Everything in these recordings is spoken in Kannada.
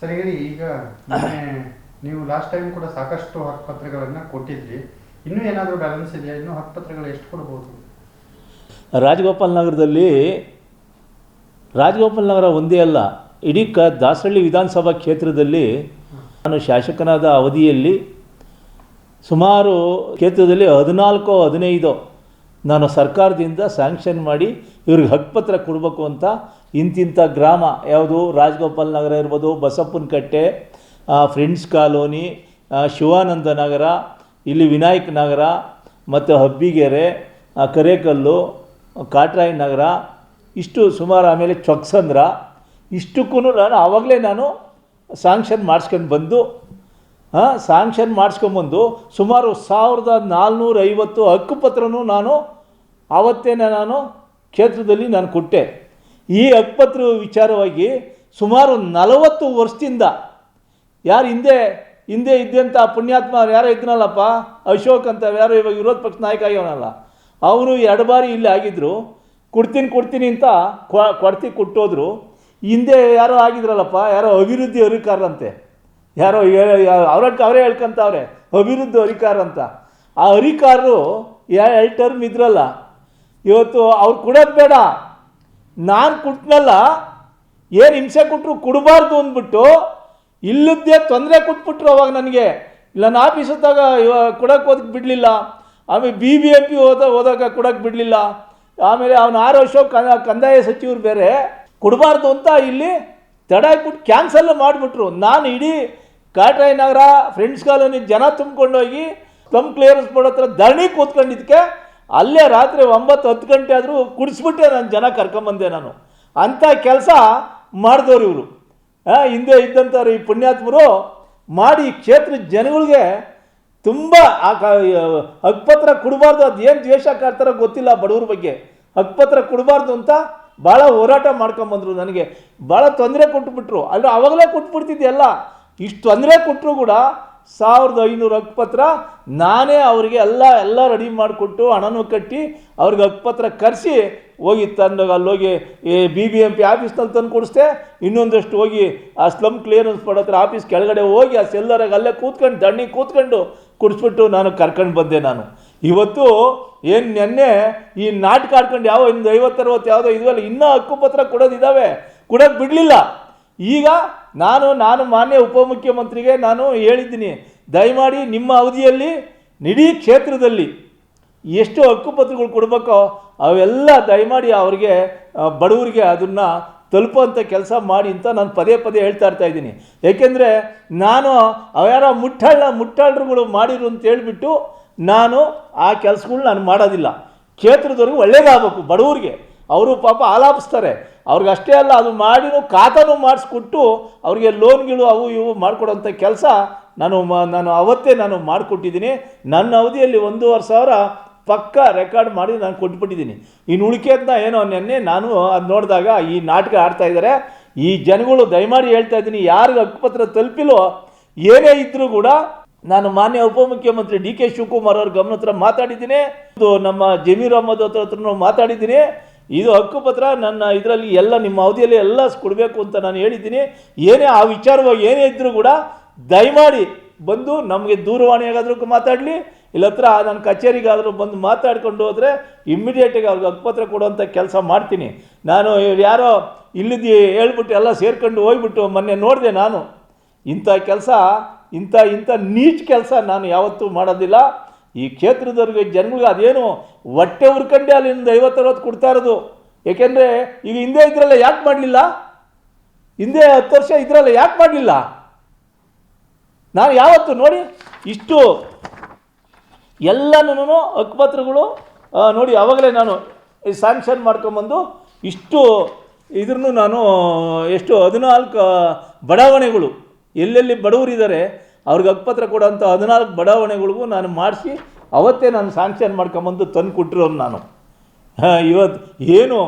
ಸರಿ ಈಗ ನೀವು ಲಾಸ್ಟ್ ಟೈಮ್ ಕೂಡ ಸಾಕಷ್ಟು ಹಕ್ಕುಪತ್ರಗಳನ್ನ ಕೊಟ್ಟಿದ್ರಿ. ಇನ್ನೂ ಏನಾದರೂ ಬ್ಯಾಲೆನ್ಸ್ ಇದೆಯಾ? ಇನ್ನೂ ಹಕ್ಕುಪತ್ರಗಳು ಎಷ್ಟು ಕೊಡ್ಬೋದು? ರಾಜಗೋಪಾಲ್ ನಗರದಲ್ಲಿ, ರಾಜಗೋಪಾಲ್ ನಗರ ಒಂದೇ ಅಲ್ಲ, ಇಡೀ ಕ ದಾಸರಳ್ಳಿ ವಿಧಾನಸಭಾ ಕ್ಷೇತ್ರದಲ್ಲಿ ನಾನು ಶಾಸಕನಾದ ಅವಧಿಯಲ್ಲಿ ಸುಮಾರು ಕ್ಷೇತ್ರದಲ್ಲಿ ಹದಿನಾಲ್ಕು ಹದಿನೈದು ನಾನು ಸರ್ಕಾರದಿಂದ ಸ್ಯಾಂಕ್ಷನ್ ಮಾಡಿ ಇವ್ರಿಗೆ ಹಕ್ಕುಪತ್ರ ಕೊಡಬೇಕು ಅಂತ ಇಂತಿಂಥ ಗ್ರಾಮ, ಯಾವುದು ರಾಜಗೋಪಾಲ್ ನಗರ ಇರ್ಬೋದು ಬಸಪ್ಪನ ಕಟ್ಟೆ ಫ್ರೆಂಡ್ಸ್ ಕಾಲೋನಿ ಶಿವಾನಂದ ನಗರ, ಇಲ್ಲಿ ವಿನಾಯಕ್ ನಗರ, ಮತ್ತು ಹಬ್ಬಿಗೆರೆ ಕರೇಕಲ್ಲು ಕಾಟ್ರಾಯಿ ನಗರ, ಇಷ್ಟು ಸುಮಾರು ಆಮೇಲೆ ಚೊಕ್ಸಂದ್ರ ಇಷ್ಟಕ್ಕೂ ನಾನು ಆವಾಗಲೇ ನಾನು ಸ್ಯಾಂಕ್ಷನ್ ಮಾಡಿಸ್ಕೊಂಡು ಬಂದು ಹಾಂ ಸ್ಯಾಂಕ್ಷನ್ ಮಾಡಿಸ್ಕೊಂಬಂದು ಸುಮಾರು ಸಾವಿರದ ನಾಲ್ನೂರ ಐವತ್ತು ಹಕ್ಕುಪತ್ರನೂ ನಾನು ಆವತ್ತೇನೆ ನಾನು ಕ್ಷೇತ್ರದಲ್ಲಿ ನಾನು ಕೊಟ್ಟೆ. ಈ ಹಕ್ಪತ್ರ ವಿಚಾರವಾಗಿ ಸುಮಾರು ನಲವತ್ತು ವರ್ಷದಿಂದ ಯಾರು ಹಿಂದೆ ಹಿಂದೆ ಇದ್ದಂಥ ಪುಣ್ಯಾತ್ಮ ಯಾರೋ ಇದ್ನಲ್ಲಪ್ಪ, ಅಶೋಕ್ ಅಂತ ಯಾರೋ ಇವಾಗ ವಿರೋಧ ಪಕ್ಷ ನಾಯಕ ಆಗ್ಯವನಲ್ಲ, ಅವರು ಎರಡು ಬಾರಿ ಇಲ್ಲಿ ಆಗಿದ್ದರು ಕೊಡ್ತೀನಿ ಕೊಡ್ತೀನಿ ಅಂತ ಕೊಡ್ತಿ ಕೊಟ್ಟೋದ್ರು, ಹಿಂದೆ ಯಾರೋ ಆಗಿದ್ರಲ್ಲಪ್ಪ, ಯಾರೋ ಅಭಿವೃದ್ಧಿ ಅಧಿಕಾರಂತೆ ಯಾರೋ ಅವ್ರಕ್ಕೆ ಅವರೇ ಹೇಳ್ಕೊಂತವ್ರೆ, ಅಭಿವೃದ್ಧಿ ಅಧಿಕಾರ ಅಂತ ಆ ಅಧಿಕಾರರು ಎರಡು ಟರ್ಮ್ ಇದ್ರಲ್ಲ, ಇವತ್ತು ಅವ್ರು ಕೊಡೋದು ಬೇಡ ನಾನು ಕೊಟ್ಟನಲ್ಲ ಏನು ಹಿಂಸೆ ಕೊಟ್ಟರು ಕೊಡಬಾರ್ದು ಅಂದ್ಬಿಟ್ಟು ಇಲ್ಲದ್ದೇ ತೊಂದರೆ ಕೊಟ್ಬಿಟ್ರು ಅವಾಗ ನನಗೆ. ಇಲ್ಲ ನಾನು ಆಫೀಸ್ ಹೋದಾಗ ಕೊಡೋಕೆ ಹೋದಕ್ಕೆ ಬಿಡಲಿಲ್ಲ. ಆಮೇಲೆ ಬಿ ಬಿ ಎಂ ಪಿ ಹೋದ ಹೋದಾಗ ಕೊಡೋಕೆ ಬಿಡಲಿಲ್ಲ. ಆಮೇಲೆ ಅವನು ಆರು ವರ್ಷ ಕಂದ- ಕಂದಾಯ ಸಚಿವರು ಬೇರೆ, ಕೊಡಬಾರ್ದು ಅಂತ ಇಲ್ಲಿ ತಡ ಹಾಕ್ಬಿಟ್ಟು ಕ್ಯಾನ್ಸಲ್ ಮಾಡಿಬಿಟ್ರು. ನಾನು ಇಡೀ ಕಾಟ್ರಾಯ ನಗರ ಫ್ರೆಂಡ್ಸ್ ಕಾಲೋನಿ ಜನ ತುಂಬ್ಕೊಂಡೋಗಿ ತಮ್ಮ ಕ್ಲಿಯರೆನ್ಸ್ ಬೋರ್ಡ್ ಹತ್ರ ಧರಣಿ ಕೂತ್ಕೊಂಡಿದ್ದಕ್ಕೆ ಅಲ್ಲೇ ರಾತ್ರಿ ಒಂಬತ್ತು, ಹತ್ತು ಗಂಟೆ ಆದರೂ ಕುಡಿಸ್ಬಿಟ್ಟೆ ನಾನು ಜನ ಕರ್ಕೊಂಬಂದೆ ನಾನು. ಅಂಥ ಕೆಲಸ ಮಾಡಿದವ್ರು ಇವರು. ಹಿಂದೆ ಇದ್ದಂಥವ್ರು ಈ ಪುಣ್ಯಾತ್ಮರು ಮಾಡಿ ಕ್ಷೇತ್ರ ಜನಗಳಿಗೆ ತುಂಬ ಆ ಕ ಹಕ್ಕುಪತ್ರ ಕೊಡಬಾರ್ದು, ಅದು ಏನು ದ್ವೇಷ ಕಾಡ್ತಾರೋ ಗೊತ್ತಿಲ್ಲ ಬಡವ್ರ ಬಗ್ಗೆ. ಹಕ್ಪತ್ರ ಕೊಡಬಾರ್ದು ಅಂತ ಭಾಳ ಹೋರಾಟ ಮಾಡ್ಕೊಂಬಂದರು ನನಗೆ. ಭಾಳ ತೊಂದರೆ ಕೊಟ್ಬಿಟ್ರು. ಆದರೆ ಅವಾಗಲೇ ಕೊಟ್ಬಿಡ್ತಿದ್ದೆಲ್ಲ ಇಷ್ಟು ತೊಂದರೆ ಕೊಟ್ಟರು ಕೂಡ ಸಾವಿರದ ಐನೂರು ಹಕ್ಕುಪತ್ರ ನಾನೇ ಅವರಿಗೆ ಎಲ್ಲ ಎಲ್ಲ ರೆಡಿ ಮಾಡಿಕೊಟ್ಟು ಹಣನೂ ಕಟ್ಟಿ ಅವ್ರಿಗೆ ಹಕ್ಕುಪತ್ರ ಕರೆಸಿ ಹೋಗಿ ತಂದು ಅಲ್ಲೋಗಿ ಬಿ ಬಿ ಎಂ ಪಿ ಆಫೀಸ್ನಲ್ಲಿ ತಂದು ಕೊಡಿಸ್ದೆ. ಇನ್ನೊಂದಷ್ಟು ಹೋಗಿ ಆ ಸ್ಲಮ್ ಕ್ಲಿಯರೆನ್ಸ್ ಮಾಡೋತ್ರ ಆಫೀಸ್ ಕೆಳಗಡೆ ಹೋಗಿ ಆ ಸೆಲ್ಲರಾಗ ಅಲ್ಲೇ ಕೂತ್ಕೊಂಡು ದಣ್ಣಿ ಕೂತ್ಕೊಂಡು ಕುಡಿಸ್ಬಿಟ್ಟು ನಾನು ಕರ್ಕೊಂಡು ಬಂದೆ ನಾನು. ಇವತ್ತು ಏನು ನೆನ್ನೆ ಈ ನಾಟಕ ಆಡ್ಕೊಂಡು ಯಾವ ಒಂದು ಐವತ್ತರವತ್ತು ಯಾವುದೋ ಇದೆಯಲ್ಲ ಇನ್ನೂ ಹಕ್ಕುಪತ್ರ ಕೊಡೋದಿದ್ದಾವೆ ಕೊಡೋದು ಬಿಡಲಿಲ್ಲ. ಈಗ ನಾನು ನಾನು ಮಾನ್ಯ ಉಪಮುಖ್ಯಮಂತ್ರಿಗೆ ನಾನು ಹೇಳಿದ್ದೀನಿ, ದಯಮಾಡಿ ನಿಮ್ಮ ಅವಧಿಯಲ್ಲಿ, ಇಡೀ ಕ್ಷೇತ್ರದಲ್ಲಿ ಎಷ್ಟು ಹಕ್ಕುಪತ್ರಗಳು ಕೊಡಬೇಕೋ ಅವೆಲ್ಲ ದಯಮಾಡಿ ಅವರಿಗೆ ಬಡವರಿಗೆ ಅದನ್ನು ತಲುಪುವಂಥ ಕೆಲಸ ಮಾಡಿ ಅಂತ ನಾನು ಪದೇ ಪದೇ ಹೇಳ್ತಾ ಇರ್ತಾ ಇದ್ದೀನಿ. ಏಕೆಂದರೆ ನಾನು ಅವ್ಯಾರ ಮುಟ್ಟಾಳ, ಮುಟ್ಟಾಳರುಗಳು ಮಾಡಿರು ಅಂತ ಹೇಳಿಬಿಟ್ಟು ನಾನು ಆ ಕೆಲಸಗಳು ನಾನು ಮಾಡೋದಿಲ್ಲ. ಕ್ಷೇತ್ರದವ್ರಿಗೆ ಒಳ್ಳೇದಾಗಬೇಕು, ಬಡವ್ರಿಗೆ. ಅವರು ಪಾಪ ಆಲಾಪಿಸ್ತಾರೆ. ಅವ್ರಿಗೆ ಅಷ್ಟೇ ಅಲ್ಲ, ಅದು ಮಾಡಿನೂ ಖಾತಾನು ಮಾಡಿಸ್ಕೊಟ್ಟು ಅವ್ರಿಗೆ ಲೋನ್ಗಳು ಅವು ಇವು ಮಾಡಿಕೊಡೋಂಥ ಕೆಲಸ ನಾನು ನಾನು ಅವತ್ತೇ ನಾನು ಮಾಡಿಕೊಟ್ಟಿದ್ದೀನಿ. ನನ್ನ ಅವಧಿಯಲ್ಲಿ ಒಂದೂವರೆ ಸಾವಿರ ಪಕ್ಕ ರೆಕಾರ್ಡ್ ಮಾಡಿ ನಾನು ಕೊಟ್ಬಿಟ್ಟಿದ್ದೀನಿ. ಇನ್ನು ಉಳಿಕೆದನ್ನ ಏನೋ ನೆನ್ನೆ ನಾನು ಅದು ನೋಡಿದಾಗ ಈ ನಾಟಕ ಆಡ್ತಾ ಇದ್ದಾರೆ. ಈ ಜನಗಳು ದಯಮಾಡಿ ಹೇಳ್ತಾ ಇದ್ದೀನಿ, ಯಾರಿಗೆ ಹಕ್ಕುಪತ್ರ ತಲುಪಿಲ್ಲೋ ಏನೇ ಇದ್ದರೂ ಕೂಡ ನಾನು ಮಾನ್ಯ ಉಪಮುಖ್ಯಮಂತ್ರಿ ಡಿ ಕೆ ಶಿವಕುಮಾರ್ ಅವ್ರ ಗಮನ ಹತ್ರ ಮಾತಾಡಿದ್ದೀನಿ ನಮ್ಮ ಜಮೀರ್ ಅಹಮದ್ ಹತ್ರ ಹತ್ರನೂ ಮಾತಾಡಿದ್ದೀನಿ. ಇದು ಹಕ್ಕುಪತ್ರ, ನನ್ನ ಇದರಲ್ಲಿ ಎಲ್ಲ ನಿಮ್ಮ ಅವಧಿಯಲ್ಲಿ ಎಲ್ಲ ಕೊಡಬೇಕು ಅಂತ ನಾನು ಹೇಳಿದ್ದೀನಿ. ಏನೇ ಆ ವಿಚಾರವಾಗಿ ಏನೇ ಇದ್ದರೂ ಕೂಡ ದಯಮಾಡಿ ಬಂದು ನಮಗೆ ದೂರವಾಣಿಯಾಗಾದ್ರೂ ಮಾತಾಡಲಿ. ಇಲ್ಲ ಹತ್ರ ನನ್ನ ಕಚೇರಿಗಾದರೂ ಬಂದು ಮಾತಾಡ್ಕೊಂಡು ಹೋದರೆ ಇಮ್ಮಿಡಿಯೇಟಾಗಿ ಅವ್ರಿಗೆ ಹಕ್ಕುಪತ್ರ ಕೊಡುವಂಥ ಕೆಲಸ ಮಾಡ್ತೀನಿ. ನಾನು ಯಾರೋ ಇಲ್ಲಿದ್ದು ಹೇಳ್ಬಿಟ್ಟು ಎಲ್ಲ ಸೇರ್ಕೊಂಡು ಹೋಗ್ಬಿಟ್ಟು ಮೊನ್ನೆ ನೋಡಿದೆ ನಾನು. ಇಂಥ ಕೆಲಸ, ಇಂಥ ಇಂಥ ನೀಚ್ ಕೆಲಸ ನಾನು ಯಾವತ್ತೂ ಮಾಡೋದಿಲ್ಲ. ಈ ಕ್ಷೇತ್ರದವ್ರಿಗೆ ಜನಗಳಿಗೆ ಅದೇನು ಹೊಟ್ಟೆ ಉರ್ಕಂಡೆ ಅಲ್ಲಿಂದ ಐವತ್ತರವತ್ತು ಕೊಡ್ತಾ ಇರೋದು. ಏಕೆಂದರೆ ಈಗ ಹಿಂದೆ ಇದ್ರಲ್ಲ ಯಾಕೆ ಮಾಡಲಿಲ್ಲ? ಹಿಂದೆ ಹತ್ತು ವರ್ಷ ಇದ್ರಲ್ಲ ಯಾಕೆ ಮಾಡಲಿಲ್ಲ? ನಾನು ಯಾವತ್ತು ನೋಡಿ ಇಷ್ಟು ಎಲ್ಲನೂ ಹಕ್ಕುಪತ್ರಗಳು ನೋಡಿ ಆವಾಗಲೇ ನಾನು ಸ್ಯಾಂಕ್ಷನ್ ಮಾಡ್ಕೊಂಬಂದು ಇಷ್ಟು ಇದ್ರೂ ನಾನು ಎಷ್ಟು ಹದಿನಾಲ್ಕು ಬಡಾವಣೆಗಳು, ಎಲ್ಲೆಲ್ಲಿ ಬಡವರಿದ್ದಾರೆ ಅವ್ರಿಗೆ ಹಕ್ಪತ್ರ ಕೊಡೋಂಥ ಹದಿನಾಲ್ಕು ಬಡಾವಣೆಗಳಿಗೂ ನಾನು ಮಾಡಿಸಿ ಅವತ್ತೇ ನಾನು ಸ್ಯಾಂಕ್ಷನ್ ಮಾಡ್ಕೊಂಬಂದು ತಂದು ಕೊಟ್ಟಿರೋನು ನಾನು. ಇವತ್ತು ಏನು?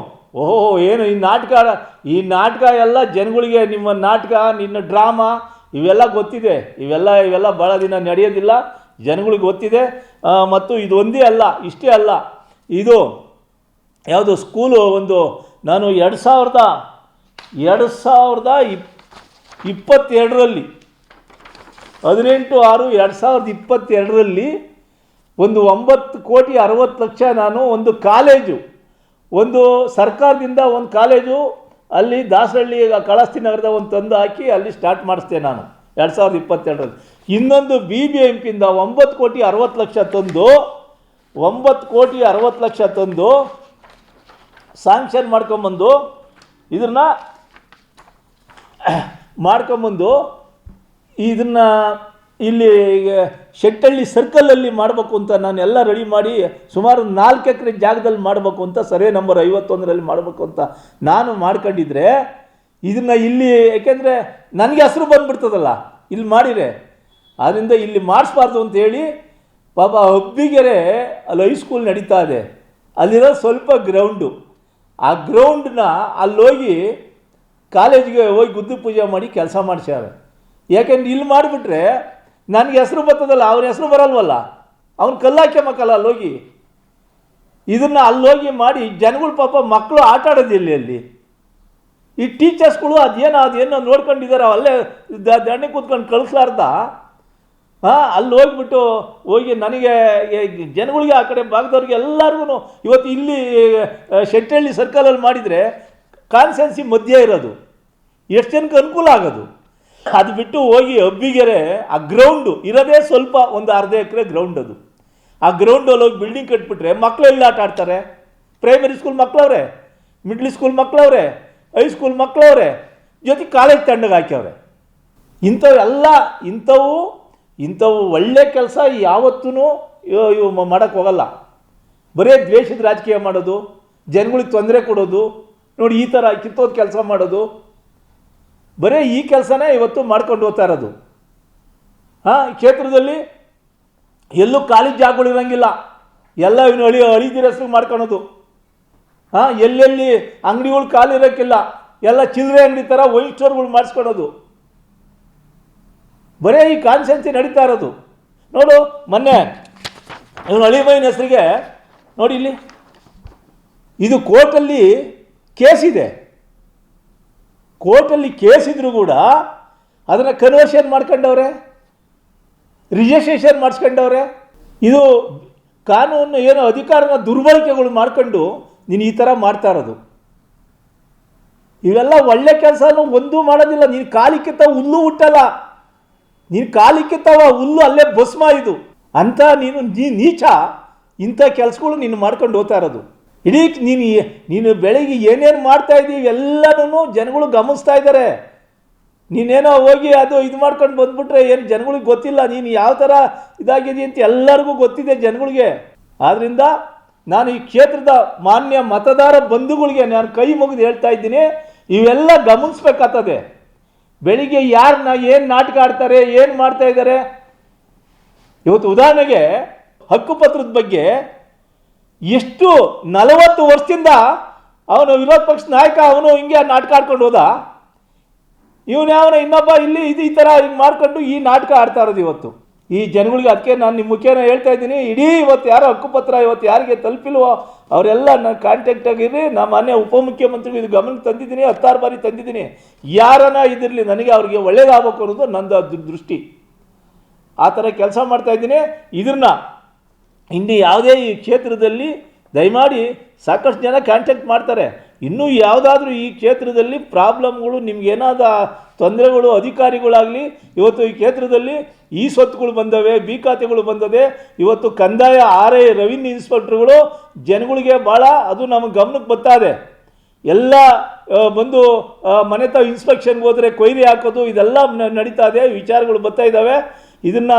ಓಹೋ, ಏನು? ಈ ನಾಟಕ ಈ ನಾಟಕ ಎಲ್ಲ ಜನಗಳಿಗೆ ನಿಮ್ಮ ನಾಟಕ, ನಿನ್ನ ಡ್ರಾಮಾ ಇವೆಲ್ಲ ಗೊತ್ತಿದೆ. ಇವೆಲ್ಲ ಇವೆಲ್ಲ ಭಾಳ ದಿನ ನಡೆಯೋದಿಲ್ಲ. ಜನಗಳಿಗೆ ಗೊತ್ತಿದೆ. ಮತ್ತು ಇದು ಒಂದೇ ಅಲ್ಲ, ಇಷ್ಟೇ ಅಲ್ಲ. ಇದು ಯಾವುದು ಸ್ಕೂಲು ಒಂದು, ನಾನು ಎರಡು ಸಾವಿರದ ಎರಡು ಸಾವಿರದ ಇಪ್, ಇಪ್ಪತ್ತೆರಡರಲ್ಲಿ ಹದಿನೆಂಟು ಆರು ಎರಡು ಸಾವಿರದ ಇಪ್ಪತ್ತೆರಡರಲ್ಲಿ ಒಂದು ಒಂಬತ್ತು ಕೋಟಿ ಅರವತ್ತು ಲಕ್ಷ ನಾನು ಒಂದು ಕಾಲೇಜು, ಒಂದು ಸರ್ಕಾರದಿಂದ ಒಂದು ಕಾಲೇಜು ಅಲ್ಲಿ ದಾಸರಳ್ಳಿ ಕಳಸ್ತಿ ನಗರದ ಒಂದು ತಂದು ಹಾಕಿ ಅಲ್ಲಿ ಸ್ಟಾರ್ಟ್ ಮಾಡಿಸ್ದೆ ನಾನು ಎರಡು ಸಾವಿರದ ಇಪ್ಪತ್ತೆರಡರಲ್ಲಿ. ಇನ್ನೊಂದು ಬಿ ಬಿ ಎಂ ಪಿಯಿಂದ ಒಂಬತ್ತು ಕೋಟಿ ಅರವತ್ತು ಲಕ್ಷ ತಂದು, ಒಂಬತ್ತು ಕೋಟಿ ಅರವತ್ತು ಲಕ್ಷ ತಂದು ಸ್ಯಾಂಕ್ಷನ್ ಮಾಡ್ಕೊಂಬಂದು ಇದನ್ನ ಮಾಡ್ಕೊಂಬಂದು ಇದನ್ನು ಇಲ್ಲಿ ಶೆಟ್ಟಳ್ಳಿ ಸರ್ಕಲಲ್ಲಿ ಮಾಡಬೇಕು ಅಂತ ನಾನು ಎಲ್ಲ ರೆಡಿ ಮಾಡಿ ಸುಮಾರು ನಾಲ್ಕು ಎಕರೆ ಜಾಗದಲ್ಲಿ ಮಾಡಬೇಕು ಅಂತ ಸರ್ವೆ ನಂಬರ್ ಐವತ್ತೊಂದರಲ್ಲಿ ಮಾಡಬೇಕು ಅಂತ ನಾನು ಮಾಡ್ಕೊಂಡಿದ್ರೆ ಇದನ್ನು ಇಲ್ಲಿ ಯಾಕೆಂದರೆ ನನಗೆ ಹೆಸರು ಬಂದ್ಬಿಡ್ತದಲ್ಲ, ಇಲ್ಲಿ ಮಾಡಿರೆ ಆದ್ದರಿಂದ ಇಲ್ಲಿ ಮಾಡಿಸ್ಬಾರ್ದು ಅಂತ ಹೇಳಿ ಪಾಪ ಹಬ್ಬಿಗೆರೆ ಅಲ್ಲಿ ಹೈಸ್ಕೂಲ್ ನಡೀತಾ ಇದೆ. ಅಲ್ಲಿರೋ ಸ್ವಲ್ಪ ಗ್ರೌಂಡು ಆ ಗ್ರೌಂಡನ್ನ ಅಲ್ಲೋಗಿ ಕಾಲೇಜಿಗೆ ಹೋಗಿ ಗುದ್ದು ಪೂಜೆ ಮಾಡಿ ಕೆಲಸ ಮಾಡಿಸ್ಯಾವೆ ಯಾಕೆಂದ್ರೆ ಇಲ್ಲಿ ಮಾಡಿಬಿಟ್ರೆ ನನಗೆ ಹೆಸರು ಬರ್ತದಲ್ಲ ಅವನ ಹೆಸರು ಬರಲ್ವಲ್ಲ? ಅವ್ನು ಕಲ್ಲಾಕ್ಯಮಕ್ಕಲ್ಲ ಅಲ್ಲೋಗಿ ಇದನ್ನು ಅಲ್ಲೋಗಿ ಮಾಡಿ ಜನಗಳು ಪಾಪ ಮಕ್ಕಳು ಆಟ ಆಡೋದಿಲ್ಲ ಅಲ್ಲಿ? ಈ ಟೀಚರ್ಸ್ಗಳು ಅದೇನೋ ಅದೇನೋ ನೋಡ್ಕೊಂಡಿದ್ದಾರೆ ಅಲ್ಲೇ ದ- ದಂಡೆ ಕೂತ್ಕೊಂಡು ಕಳಿಸ್ಲಾರ್ದ? ಹಾಂ, ಅಲ್ಲಿ ಹೋಗ್ಬಿಟ್ಟು ಹೋಗಿ ನನಗೆ ಜನಗಳಿಗೆ ಆ ಕಡೆ ಭಾಗದವ್ರಿಗೆ ಎಲ್ಲರಿಗೂ ಇವತ್ತು ಇಲ್ಲಿ ಶೆಟ್ಟಹಳ್ಳಿ ಸರ್ಕಲಲ್ಲಿ ಮಾಡಿದರೆ ಕಾನ್ಸೆನ್ಸಿ ಮಧ್ಯೆ ಇರೋದು. ಎಷ್ಟು ಜನಕ್ಕೆ ಅನುಕೂಲ ಆಗೋದು? ಅದು ಬಿಟ್ಟು ಹೋಗಿ ಅಬ್ಬಿಗೆರೆ ಆ ಗ್ರೌಂಡು ಇರೋದೇ ಸ್ವಲ್ಪ ಒಂದು ಅರ್ಧ ಎಕರೆ ಗ್ರೌಂಡ್ ಅದು. ಆ ಗ್ರೌಂಡಲ್ಲಿ ಹೋಗಿ ಬಿಲ್ಡಿಂಗ್ ಕಟ್ಬಿಟ್ರೆ ಮಕ್ಕಳು ಎಲ್ಲಿ ಆಟ ಆಡ್ತಾರೆ? ಪ್ರೈಮರಿ ಸ್ಕೂಲ್ ಮಕ್ಕಳವ್ರೆ ಮಿಡ್ಲ್ ಸ್ಕೂಲ್ ಮಕ್ಕಳವ್ರೆ ಹೈಸ್ಕೂಲ್ ಮಕ್ಕಳವ್ರೆ ಜೊತೆ ಕಾಲೇಜ್ ತಂಡಗೆ ಹಾಕ್ಯವ್ರೆ. ಇಂಥವೆಲ್ಲ ಇಂಥವು ಇಂಥವು ಒಳ್ಳೆ ಕೆಲಸ ಯಾವತ್ತೂ ಇವು ಮಾಡೋಕ್ಕೆ ಹೋಗಲ್ಲ. ಬರೀ ದ್ವೇಷದ ರಾಜಕೀಯ ಮಾಡೋದು, ಜನಗಳಿಗೆ ತೊಂದರೆ ಕೊಡೋದು, ನೋಡಿ ಈ ಥರ ಕಿತ್ತೋದು ಕೆಲಸ ಮಾಡೋದು ಬರೀ ಈ ಕೆಲಸನೇ ಇವತ್ತು ಮಾಡ್ಕೊಂಡು ಹೋಗ್ತಾ ಇರೋದು. ಹಾಂ ಕ್ಷೇತ್ರದಲ್ಲಿ ಎಲ್ಲೂ ಖಾಲಿ ಜಾಗಗಳು ಇರೋಂಗಿಲ್ಲ. ಎಲ್ಲ ಇವನು ಅಳಿ ಹಳಿ ಹೆಸರು ಮಾಡ್ಕೊಳೋದು. ಹಾಂ, ಎಲ್ಲೆಲ್ಲಿ ಅಂಗಡಿಗಳು ಖಾಲಿ ಇರೋಕ್ಕಿಲ್ಲ. ಎಲ್ಲ ಚಿಲ್ಲರೆ ಅಂಗಡಿ ಥರ ವೈನ್ ಸ್ಟೋರ್ಗಳು ಮಾಡಿಸ್ಕೊಳೋದು. ಬರೀ ಈ ಕಾನ್ಸೆನ್ಸಿ ನಡೀತಾ ಇರೋದು. ನೋಡು, ಮೊನ್ನೆ ಇವನು ಅಳಿಮೈನ ಹೆಸರಿಗೆ, ನೋಡಿ ಇಲ್ಲಿ. ಇದು ಕೋರ್ಟಲ್ಲಿ ಕೇಸ್ ಇದೆ. ಕೋರ್ಟಲ್ಲಿ ಕೇಸ್ ಇದ್ರೂ ಕೂಡ ಅದನ್ನು ಕನ್ವರ್ಷನ್ ಮಾಡ್ಕೊಂಡವ್ರೆ? ರಿಜಿಸ್ಟ್ರೇಷನ್ ಮಾಡಿಸ್ಕೊಂಡವ್ರೆ? ಇದು ಕಾನೂನು ಏನೋ ಅಧಿಕಾರನ ದುರ್ಬಳಕೆಗಳು ಮಾಡ್ಕೊಂಡು ನೀನು ಈ ಥರ ಮಾಡ್ತಾ ಇರೋದು. ಇವೆಲ್ಲ ಒಳ್ಳೆ ಕೆಲಸನೂ ಒಂದೂ ಮಾಡೋದಿಲ್ಲ. ನೀನು ಕಾಲಿಕ್ಕಿತ್ತ ಹುಲ್ಲು ಹುಟ್ಟಲ್ಲ. ನೀನು ಕಾಲಿಕ್ಕಿತ್ತವ ಹುಲ್ಲು ಅಲ್ಲೇ ಭಸ್ಮ ಇದು. ಅಂತ ನೀನು ನೀ ನೀಚ ಇಂಥ ಕೆಲಸಗಳು ನೀನು ಮಾಡ್ಕೊಂಡು ಹೋಗ್ತಾ ಇರೋದು. ಇಡೀ ನೀನು ನೀನು ಬೆಳಿಗ್ಗೆ ಏನೇನು ಮಾಡ್ತಾ ಇದ್ದೀವಿ ಎಲ್ಲನೂ ಜನಗಳು ಗಮನಿಸ್ತಾ ಇದ್ದಾರೆ ನೀನೇನೋ ಹೋಗಿ ಅದು ಇದು ಮಾಡ್ಕೊಂಡು ಬಂದ್ಬಿಟ್ರೆ ಏನು ಜನಗಳಿಗೆ ಗೊತ್ತಿಲ್ಲ, ನೀನು ಯಾವ ಥರ ಇದಾಗಿದೆ ಅಂತ ಎಲ್ಲರಿಗೂ ಗೊತ್ತಿದೆ ಜನಗಳಿಗೆ. ಆದ್ದರಿಂದ ನಾನು ಈ ಕ್ಷೇತ್ರದ ಮಾನ್ಯ ಮತದಾರ ಬಂಧುಗಳಿಗೆ ನಾನು ಕೈ ಮುಗಿದು ಹೇಳ್ತಾ ಇದ್ದೀನಿ, ಇವೆಲ್ಲ ಗಮನಿಸ್ಬೇಕಾಗ್ತದೆ. ಬೆಳಿಗ್ಗೆ ಯಾರನ್ನ ಏನು ನಾಟಕ ಆಡ್ತಾರೆ, ಏನು ಮಾಡ್ತಾ ಇದ್ದಾರೆ ಇವತ್ತು ಉದಾಹರಣೆಗೆ ಹಕ್ಕುಪತ್ರದ ಬಗ್ಗೆ ಎಷ್ಟು ನಲವತ್ತು ವರ್ಷದಿಂದ ಅವನು ವಿರೋಧ ಪಕ್ಷ ನಾಯಕ, ಅವನು ಹಿಂಗೆ ನಾಟಕ ಆಡ್ಕೊಂಡು ಹೋದ. ಇವನು ಯಾವನ ಇನ್ನೊಬ್ಬ ಇಲ್ಲಿ ಇದು ಈ ಥರ ಹಿಂಗೆ ಮಾಡಿಕೊಂಡು ಈ ನಾಟಕ ಆಡ್ತಾ ಇರೋದು ಇವತ್ತು. ಈ ಜನಗಳಿಗೆ ಅದಕ್ಕೆ ನಾನು ನಿಮ್ಮ ಮುಖ್ಯನ ಹೇಳ್ತಾ ಇದ್ದೀನಿ, ಇಡೀ ಇವತ್ತು ಯಾರೋ ಹಕ್ಕುಪತ್ರ ಇವತ್ತು ಯಾರಿಗೆ ತಲುಪಿಲ್ವೋ ಅವರೆಲ್ಲ ನಾನು ಕಾಂಟ್ಯಾಕ್ಟ್ ಆಗಿರಿ ನಮ್ಮ ಮನೆ ಉಪಮುಖ್ಯಮಂತ್ರಿಗೂ ಇದು ಗಮನಕ್ಕೆ ತಂದಿದ್ದೀನಿ, ಹತ್ತಾರು ಬಾರಿ ತಂದಿದ್ದೀನಿ. ಯಾರನ್ನ ಇದಿರಲಿ ನನಗೆ ಅವ್ರಿಗೆ ಒಳ್ಳೇದಾಗಬೇಕು ಅನ್ನೋದು ನಂದು ದೃಷ್ಟಿ. ಆ ಥರ ಕೆಲಸ ಮಾಡ್ತಾ ಇದ್ದೀನಿ. ಇದನ್ನ ಇನ್ನು ಯಾವುದೇ ಈ ಕ್ಷೇತ್ರದಲ್ಲಿ ದಯಮಾಡಿ ಸಾಕಷ್ಟು ಜನ ಕಾಂಟ್ಯಾಕ್ಟ್ ಮಾಡ್ತಾರೆ. ಇನ್ನೂ ಯಾವುದಾದ್ರೂ ಈ ಕ್ಷೇತ್ರದಲ್ಲಿ ಪ್ರಾಬ್ಲಮ್ಗಳು ನಿಮ್ಗೇನಾದ ತೊಂದರೆಗಳು, ಅಧಿಕಾರಿಗಳಾಗಲಿ, ಇವತ್ತು ಈ ಕ್ಷೇತ್ರದಲ್ಲಿ ಈ ಸ್ವತ್ತುಗಳು ಬಂದವೆ, ಬಿ ಖಾತೆಗಳು ಬಂದದೆ, ಇವತ್ತು ಕಂದಾಯ ಆರ್ ಐ ರೆವಿನ್ಯೂ ಇನ್ಸ್ಪೆಕ್ಟ್ರುಗಳು ಜನಗಳಿಗೆ ಭಾಳ ಅದು ನಮ್ಮ ಗಮನಕ್ಕೆ ಬರ್ತಾ ಇದೆ. ಎಲ್ಲ ಬಂದು ಮನೆತ ಇನ್ಸ್ಪೆಕ್ಷನ್ಗೆ ಹೋದರೆ ಕೊಯ್ರಿ ಹಾಕೋದು, ಇದೆಲ್ಲ ನಡೀತಾ ಇದೆ, ವಿಚಾರಗಳು ಬರ್ತಾ ಇದ್ದಾವೆ. ಇದನ್ನು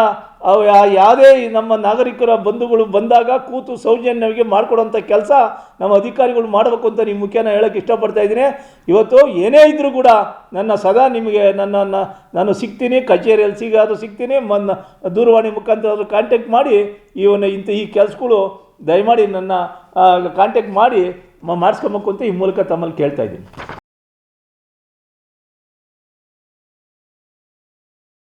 ಯಾವುದೇ ನಮ್ಮ ನಾಗರಿಕರ ಬಂಧುಗಳು ಬಂದಾಗ ಕೂತು ಸೌಜನ್ಯವಾಗಿ ಮಾಡಿಕೊಡೋಂಥ ಕೆಲಸ ನಮ್ಮ ಅಧಿಕಾರಿಗಳು ಮಾಡಬೇಕು ಅಂತ ನಿಮ್ಮ ಮುಖ್ಯನ ಹೇಳೋಕ್ಕೆ ಇಷ್ಟಪಡ್ತಾ ಇದ್ದೀನಿ. ಇವತ್ತು ಏನೇ ಇದ್ದರೂ ಕೂಡ ನನ್ನ ಸದಾ ನಿಮಗೆ ನನ್ನನ್ನು ನಾನು ಸಿಗ್ತೀನಿ, ಕಚೇರಿಯಲ್ಲಿ ಸಿಗಾದರೂ ಸಿಗ್ತೀನಿ. ಮನ್ನ ದೂರವಾಣಿ ಮುಖಾಂತರ ಕಾಂಟ್ಯಾಕ್ಟ್ ಮಾಡಿ ಇವನ್ನ ಇಂಥ ಈ ಕೆಲಸಗಳು ದಯಮಾಡಿ ನನ್ನ ಕಾಂಟ್ಯಾಕ್ಟ್ ಮಾಡಿ ಮಾಡಿಸ್ಕೊಬೇಕು ಅಂತ ಈ ಮೂಲಕ ತಮ್ಮಲ್ಲಿ ಕೇಳ್ತಾ ಇದ್ದೀನಿ.